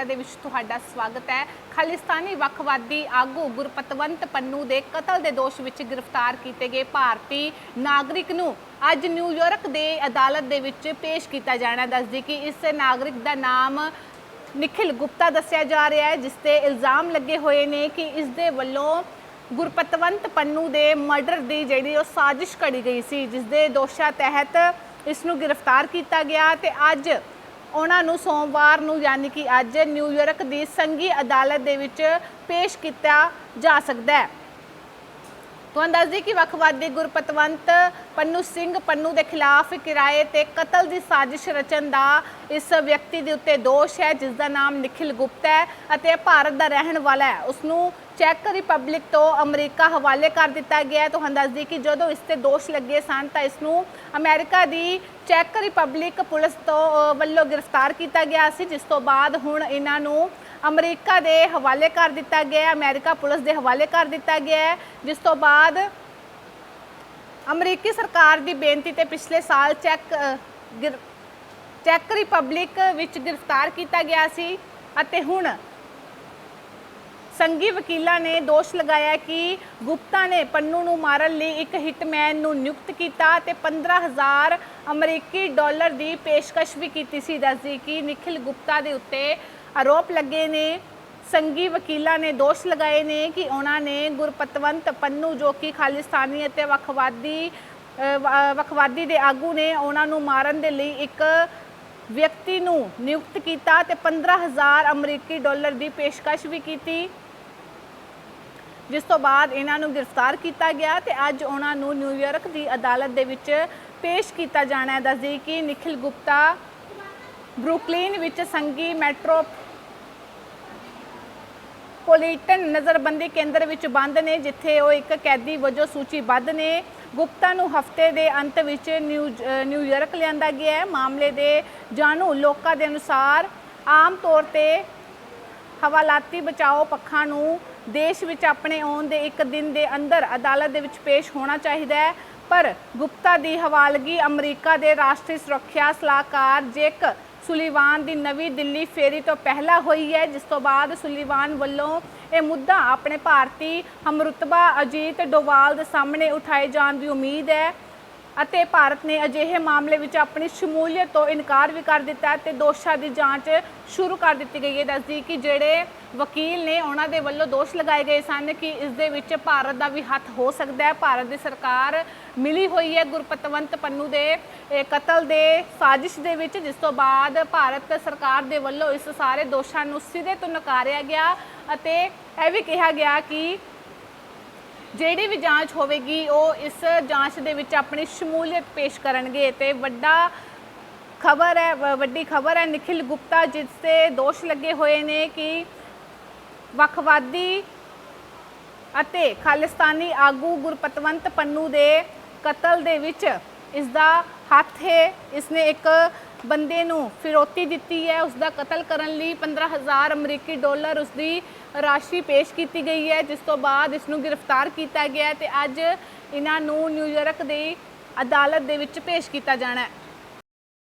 ਖਬਰਾਂ ਦੇ ਵਿੱਚ ਤੁਹਾਡਾ ਸਵਾਗਤ ਹੈ। ਖਾਲਿਸਤਾਨੀ ਵੱਖਵਾਦੀ ਆਗੂ ਗੁਰਪਤਵੰਤ ਪੰਨੂ ਦੇ ਕਤਲ ਦੇ ਦੋਸ਼ ਵਿੱਚ ਗ੍ਰਿਫਤਾਰ ਕੀਤੇ ਗਏ ਭਾਰਤੀ ਨਾਗਰਿਕ ਨੂੰ ਅੱਜ ਨਿਊਯਾਰਕ ਦੇ ਅਦਾਲਤ ਦੇ ਵਿੱਚ ਪੇਸ਼ ਕੀਤਾ ਜਾਣਾ ਦੱਸਦੀ ਕਿ ਇਸ ਨਾਗਰਿਕ ਦਾ ਨਾਮ ਨikhil ਗੁਪਤਾ ਦੱਸਿਆ ਜਾ ਰਿਹਾ ਹੈ, ਜਿਸ ਤੇ ਇਲਜ਼ਾਮ ਲੱਗੇ ਹੋਏ ਨੇ ਕਿ ਇਸ ਦੇ ਵੱਲੋਂ ਗੁਰਪਤਵੰਤ ਪੰਨੂ ਦੇ ਮਰਡਰ ਦੀ ਜਿਹੜੀ ਉਹ ਸਾਜ਼ਿਸ਼ ਘੜੀ ਗਈ ਸੀ, ਜਿਸ ਦੇ ਦੋਸ਼ਾਂ ਤਹਿਤ ਇਸ ਨੂੰ ਗ੍ਰਿਫਤਾਰ ਕੀਤਾ ਗਿਆ ਤੇ ਅੱਜ ਉਹਨਾਂ ਨੂੰ ਸੋਮਵਾਰ ਨੂੰ ਯਾਨੀ ਕਿ ਅੱਜ ਨਿਊਯਾਰਕ ਦੀ ਸੰਘੀ ਅਦਾਲਤ ਦੇ ਵਿੱਚ ਪੇਸ਼ ਕੀਤਾ ਜਾ ਸਕਦਾ ਹੈ। ਤੁਹਾਨੂੰ ਦੱਸ ਦਈਏ ਕਿ ਵੱਖਵਾਦੀ ਗੁਰਪਤਵੰਤ ਪੰਨੂ ਸਿੰਘ ਪੰਨੂ ਦੇ ਖਿਲਾਫ ਕਿਰਾਏ ਤੇ ਕਤਲ ਦੀ ਸਾਜ਼ਿਸ਼ ਰਚਨ ਦਾ ਇਸ ਵਿਅਕਤੀ ਦੇ ਉੱਤੇ ਦੋਸ਼ ਹੈ, ਜਿਸ ਦਾ ਨਾਮ ਨikhil ਗੁਪਤਾ ਹੈ ਅਤੇ ਭਾਰਤ ਦਾ ਰਹਿਣ ਵਾਲਾ ਹੈ। ਉਸ ਨੂੰ ਚੈੱਕ ਰਿਪਬਲਿਕ ਤੋਂ ਅਮਰੀਕਾ ਹਵਾਲੇ ਕਰ ਦਿੱਤਾ ਗਿਆ ਹੈ। ਤੁਹਾਨੂੰ ਦੱਸ ਦਈਏ ਕਿ ਜਦੋਂ ਇਸ ਤੇ ਦੋਸ਼ ਲੱਗੇ ਸਨ, ਤਾਂ ਇਸ ਨੂੰ ਅਮਰੀਕਾ ਦੀ ਚੈੱਕ ਰਿਪਬਲਿਕ ਪੁਲਿਸ ਤੋਂ ਵੱਲੋਂ ਗ੍ਰਿਫਤਾਰ ਕੀਤਾ ਗਿਆ ਸੀ, ਜਿਸ ਤੋਂ ਬਾਅਦ ਹੁਣ ਇਹਨਾਂ ਨੂੰ ਅਮਰੀਕਾ ਦੇ ਹਵਾਲੇ ਕਰ ਦਿੱਤਾ ਗਿਆ ਹੈ, ਅਮਰੀਕਾ ਪੁਲਿਸ ਦੇ ਹਵਾਲੇ ਕਰ ਦਿੱਤਾ ਗਿਆ ਹੈ, ਜਿਸ ਤੋਂ ਬਾਅਦ ਅਮਰੀਕੀ ਸਰਕਾਰ ਦੀ ਬੇਨਤੀ ਤੇ ਪਿਛਲੇ ਸਾਲ ਚੈੱਕ ਚੈੱਕ ਰਿਪਬਲਿਕ ਵਿੱਚ ਗ੍ਰਿਫਤਾਰ ਕੀਤਾ ਗਿਆ ਸੀ ਅਤੇ ਹੁਣ ਸੰਘੀ ਵਕੀਲਾਂ ਨੇ ਦੋਸ਼ ਲਗਾਇਆ ਕਿ ਗੁਪਤਾ ਨੇ ਪੰਨੂ ਨੂੰ ਮਾਰਨ ਲਈ ਇੱਕ ਹਿਟਮੈਨ ਨੂੰ ਨਿਯੁਕਤ ਕੀਤਾ ਤੇ 15000 ਅਮਰੀਕੀ ਡਾਲਰ ਦੀ ਪੇਸ਼ਕਸ਼ ਵੀ ਕੀਤੀ ਸੀ। ਦੱਸਦੀ ਕਿ ਨikhil ਗੁਪਤਾ ਦੇ ਉੱਤੇ ਆਰੋਪ ਲੱਗੇ ਨੇ ਸੰਘੀ ਵਕੀਲਾਂ ਨੇ ਦੋਸ਼ ਲਗਾਏ ਨੇ ਕਿ ਉਹਨਾਂ ਨੇ ਗੁਰਪਤਵੰਤ ਪੰਨੂ ਜੋ ਕਿ ਖਾਲਿਸਤਾਨੀ ਅਤੇ ਵੱਖਵਾਦੀ ਅ, ਵੱਖਵਾਦੀ ਦੇ ਆਗੂ ਨੇ ਉਹਨਾਂ ਨੂੰ ਮਾਰਨ ਦੇ ਲਈ ਇੱਕ ਵਿਅਕਤੀ ਨੂੰ ਨਿਯੁਕਤ ਕੀਤਾ ਤੇ 15000 ਅਮਰੀਕੀ ਡਾਲਰ ਦੀ ਪੇਸ਼ਕਸ਼ ਵੀ ਕੀਤੀ। ਜਿਸ ਤੋਂ ਬਾਅਦ ਇਹਨਾਂ ਨੂੰ ਗ੍ਰਿਫਤਾਰ ਕੀਤਾ ਗਿਆ ਤੇ ਅੱਜ ਉਹਨਾਂ ਨੂੰ ਨਿਊਯਾਰਕ ਦੀ ਅਦਾਲਤ ਦੇ ਵਿੱਚ ਪੇਸ਼ ਕੀਤਾ ਜਾਣਾ ਹੈ। ਦੱਸਦੀ ਕਿ ਨikhil ਗੁਪਤਾ ਬਰੁਕਲਿਨ ਵਿੱਚ ਸੰਗੀ ਮੈਟਰੋ ਪੋਲੀਟਨ ਨਜ਼ਰਬੰਦੀ ਕੇਂਦਰ ਵਿੱਚ ਬੰਦ ਨੇ ਜਿੱਥੇ ਉਹ ਇੱਕ ਕੈਦੀ ਵਜੋਂ ਸੂਚੀਬੱਧ ਨੇ। ਗੁਪਤਾ ਨੂੰ ਹਫ਼ਤੇ ਦੇ ਅੰਤ ਵਿੱਚ ਨਿਊ ਅ, ਨਿਊਯਾਰਕ ਲਿਆਂਦਾ ਗਿਆ ਹੈ। ਮਾਮਲੇ ਦੇ ਜਾਣੂ ਲੋਕਾਂ ਦੇ ਅਨੁਸਾਰ ਆਮ ਤੌਰ ਤੇ ਹਵਾਲਾਤੀ ਬਚਾਓ ਪੱਖਾਂ ਨੂੰ ਦੇਸ਼ ਵਿੱਚ ਆਪਣੇ ਆਉਣ ਦੇ ਇੱਕ ਦਿਨ ਦੇ ਅੰਦਰ ਅਦਾਲਤ ਦੇ ਵਿੱਚ ਪੇਸ਼ ਹੋਣਾ ਚਾਹੀਦਾ ਹੈ। ਪਰ ਗੁਪਤਾ ਦੀ ਹਵਾਲਗੀ ਅਮਰੀਕਾ ਦੇ ਰਾਸ਼ਟਰੀ ਸੁਰੱਖਿਆ ਸਲਾਹਕਾਰ ਜੇਕ ਸੁਲੀਵਾਨ ਦੀ ਨਵੀਂ ਦਿੱਲੀ ਫੇਰੀ ਤੋਂ ਪਹਿਲਾਂ ਹੋਈ ਹੈ, ਜਿਸ ਤੋਂ ਬਾਅਦ ਸੁਲੀਵਾਨ ਵੱਲੋਂ ਇਹ ਮੁੱਦਾ ਆਪਣੇ ਭਾਰਤੀ ਹਮਰੁਤਬਾ ਅਜੀਤ ਡੋਵਾਲ ਦੇ ਸਾਹਮਣੇ ਉਠਾਏ ਜਾਣ ਦੀ ਉਮੀਦ ਹੈ। ਅਤੇ ਭਾਰਤ ਨੇ ਅਜਿਹੇ ਮਾਮਲੇ ਵਿੱਚ ਆਪਣੀ ਸ਼ਮੂਲੀਅਤ ਤੋਂ ਇਨਕਾਰ ਵੀ ਕਰ ਦਿੱਤਾ ਹੈ ਤੇ ਦੋਸ਼ਾਂ ਦੀ ਜਾਂਚ ਸ਼ੁਰੂ ਕਰ ਦਿੱਤੀ ਗਈ ਹੈ। ਦੱਸਦੀ ਕਿ ਜਿਹੜੇ ਵਕੀਲ ਨੇ ਉਹਨਾਂ ਦੇ ਵੱਲੋਂ ਦੋਸ਼ ਲਗਾਏ ਗਏ ਸਨ ਕਿ ਇਸ ਦੇ ਵਿੱਚ ਭਾਰਤ ਦਾ ਵੀ ਹੱਥ ਹੋ ਸਕਦਾ ਹੈ। ਭਾਰਤ ਦੀ ਸਰਕਾਰ ਮਿਲੀ ਹੋਈ ਹੈ ਗੁਰਪਤਵੰਤ ਪੰਨੂ ਦੇ ਕਤਲ ਦੇ ਸਾਜ਼ਿਸ਼ ਦੇ ਵਿੱਚ, ਜਿਸ ਤੋਂ ਬਾਅਦ ਭਾਰਤ ਸਰਕਾਰ ਦੇ ਵੱਲੋਂ ਇਸ ਸਾਰੇ ਦੋਸ਼ਾਂ ਨੂੰ ਸਿਰੇ ਤੋਂ ਨਕਾਰਿਆ ਗਿਆ ਅਤੇ ਇਹ ਵੀ ਕਿਹਾ ਗਿਆ ਕਿ ਜਿਹੜੀ ਵੀ ਜਾਂਚ ਹੋਵੇਗੀ, ਉਹ ਇਸ ਜਾਂਚ ਦੇ ਵਿੱਚ ਆਪਣੀ ਸ਼ਮੂਲੀਅਤ ਪੇਸ਼ ਕਰਨਗੇ ਤੇ ਵੱਡਾ ਖਬਰ ਹੈ ਵੱਡੀ ਖਬਰ ਹੈ ਨikhil ਗੁਪਤਾ ਜਿਸ ਤੇ ਦੋਸ਼ ਲੱਗੇ ਹੋਏ ਨੇ ਕਿ ਵੱਖਵਾਦੀ ਅਤੇ ਖਾਲਿਸਤਾਨੀ ਆਗੂ ਗੁਰਪਤਵੰਤ ਪੰਨੂ ਦੇ ਕਤਲ ਦੇ ਵਿੱਚ ਇਸ ਦਾ ਹੱਥ ਹੈ। ਇਸ ਨੇ ਇੱਕ ਬੰਦੇ ਨੂੰ ਫਿਰੋਤੀ ਦਿੱਤੀ ਹੈ ਉਸ ਦਾ ਕਤਲ ਕਰਨ ਲਈ 15000 ਅਮਰੀਕੀ ਡਾਲਰ ਉਸ ਦੀ ਰਾਸ਼ੀ ਪੇਸ਼ ਕੀਤੀ ਗਈ ਹੈ, ਜਿਸ ਤੋਂ ਬਾਅਦ ਇਸ ਨੂੰ ਗ੍ਰਿਫਤਾਰ ਕੀਤਾ ਗਿਆ ਹੈ ਤੇ ਅੱਜ ਇਹਨਾਂ ਨੂੰ ਨਿਊਯਾਰਕ ਦੀ ਅਦਾਲਤ ਦੇ ਵਿੱਚ ਪੇਸ਼ ਕੀਤਾ ਜਾਣਾ ਹੈ।